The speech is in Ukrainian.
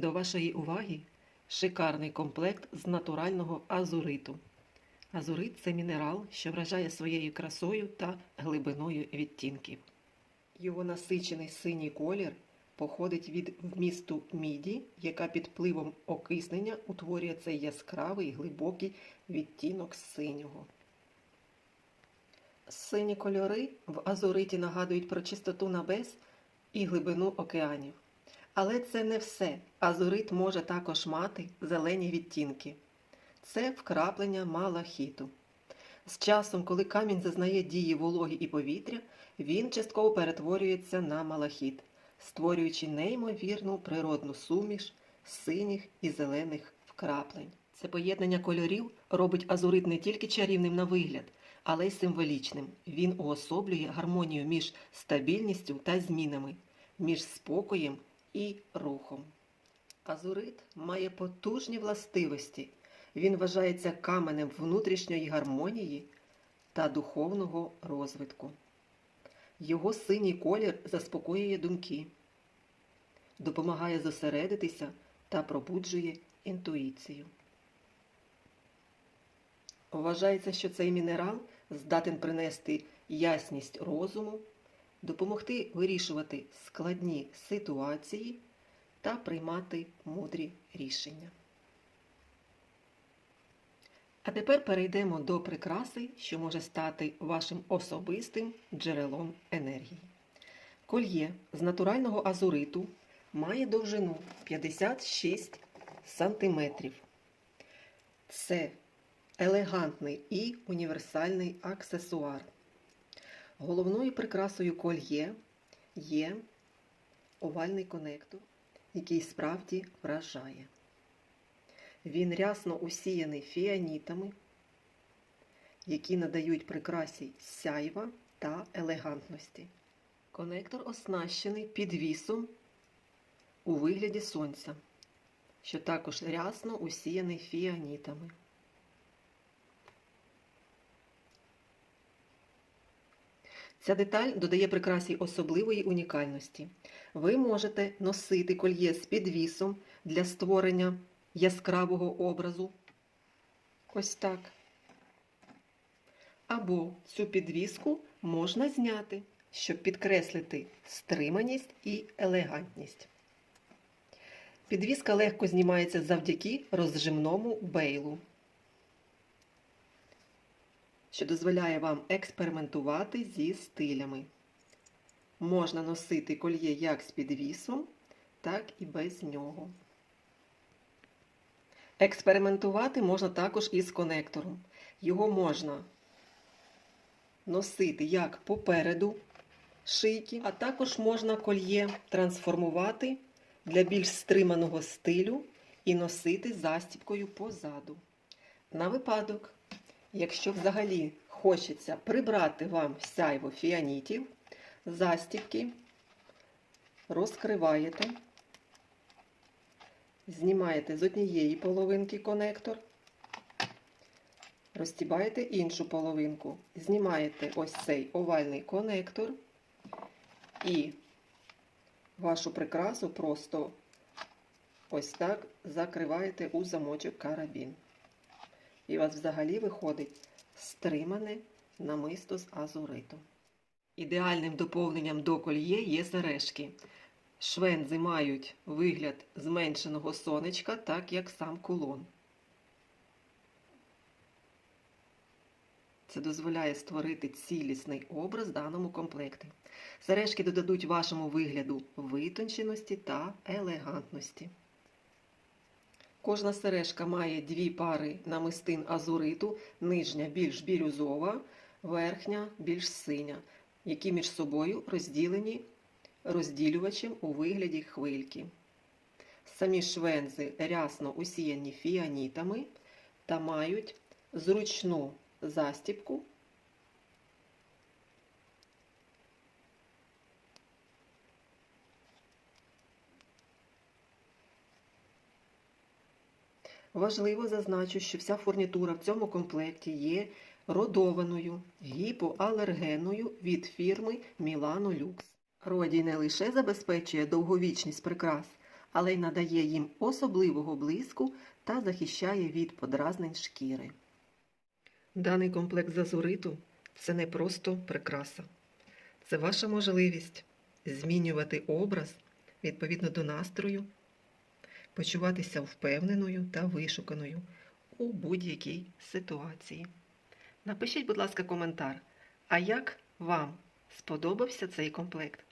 До вашої уваги шикарний комплект з натурального азуриту. Азурит це мінерал, що вражає своєю красою та глибиною відтінків. Його насичений синій колір походить від вмісту міді, яка під впливом окиснення утворює цей яскравий глибокий відтінок синього. Сині кольори в азуриті нагадують про чистоту небес і глибину океанів. Але це не все. Азурит може також мати зелені відтінки. Це вкраплення малахіту. З часом, коли камінь зазнає дії вологі і повітря, він частково перетворюється на малахіт, створюючи неймовірну природну суміш синіх і зелених вкраплень. Це поєднання кольорів робить азурит не тільки чарівним на вигляд, але й символічним. Він уособлює гармонію між стабільністю та змінами, між спокоєм і рухом. Азурит має потужні властивості. Він вважається каменем внутрішньої гармонії та духовного розвитку. Його синій колір заспокоює думки, допомагає зосередитися та пробуджує інтуїцію. Вважається, що цей мінерал здатен принести ясність розуму, допомогти вирішувати складні ситуації та приймати мудрі рішення. А тепер перейдемо до прикраси, що може стати вашим особистим джерелом енергії. Кольє з натурального азуриту має довжину 56 см. Це елегантний і універсальний аксесуар. Головною прикрасою кольє є овальний конектор, який справді вражає. Він рясно усіяний фіанітами, які надають прикрасі сяйва та елегантності. Конектор оснащений підвісом у вигляді сонця, що також рясно усіяний фіанітами. Ця деталь додає прикрасі особливої унікальності. Ви можете носити кольє з підвісом для створення яскравого образу. Ось так. Або цю підвіску можна зняти, щоб підкреслити стриманість і елегантність. Підвіска легко знімається завдяки розжимному бейлу, що дозволяє вам експериментувати зі стилями. Можна носити кольє як з підвісом, так і без нього. Експериментувати можна також із конектором. Його можна носити як попереду шийки, а також можна кольє трансформувати для більш стриманого стилю і носити застібкою позаду. На випадок, якщо взагалі хочеться прибрати вам сяйво фіанітів, застібки розкриваєте. Знімаєте з однієї половинки конектор, розтібаєте іншу половинку, знімаєте ось цей овальний конектор і вашу прикрасу просто ось так закриваєте у замочок карабін. І у вас взагалі виходить стримане намисто з азуриту. Ідеальним доповненням до кольє є сережки. Швензи мають вигляд зменшеного сонечка, так як сам кулон. Це дозволяє створити цілісний образ даному комплекті. Сережки додадуть вашому вигляду витонченості та елегантності. Кожна сережка має дві пари намистин азуриту, нижня більш бірюзова, верхня більш синя, які між собою розділені розділювачем у вигляді хвильки. Самі швензи рясно усіяні фіанітами та мають зручну застіпку. Важливо зазначу, що вся фурнітура в цьому комплекті є родованою гіпоалергеною від фірми Milano Lux. Родій не лише забезпечує довговічність прикрас, але й надає їм особливого блиску та захищає від подразнень шкіри. Даний комплект з азуриту це не просто прикраса. Це ваша можливість змінювати образ відповідно до настрою, почуватися впевненою та вишуканою у будь-якій ситуації. Напишіть, будь ласка, коментар, а як вам сподобався цей комплект?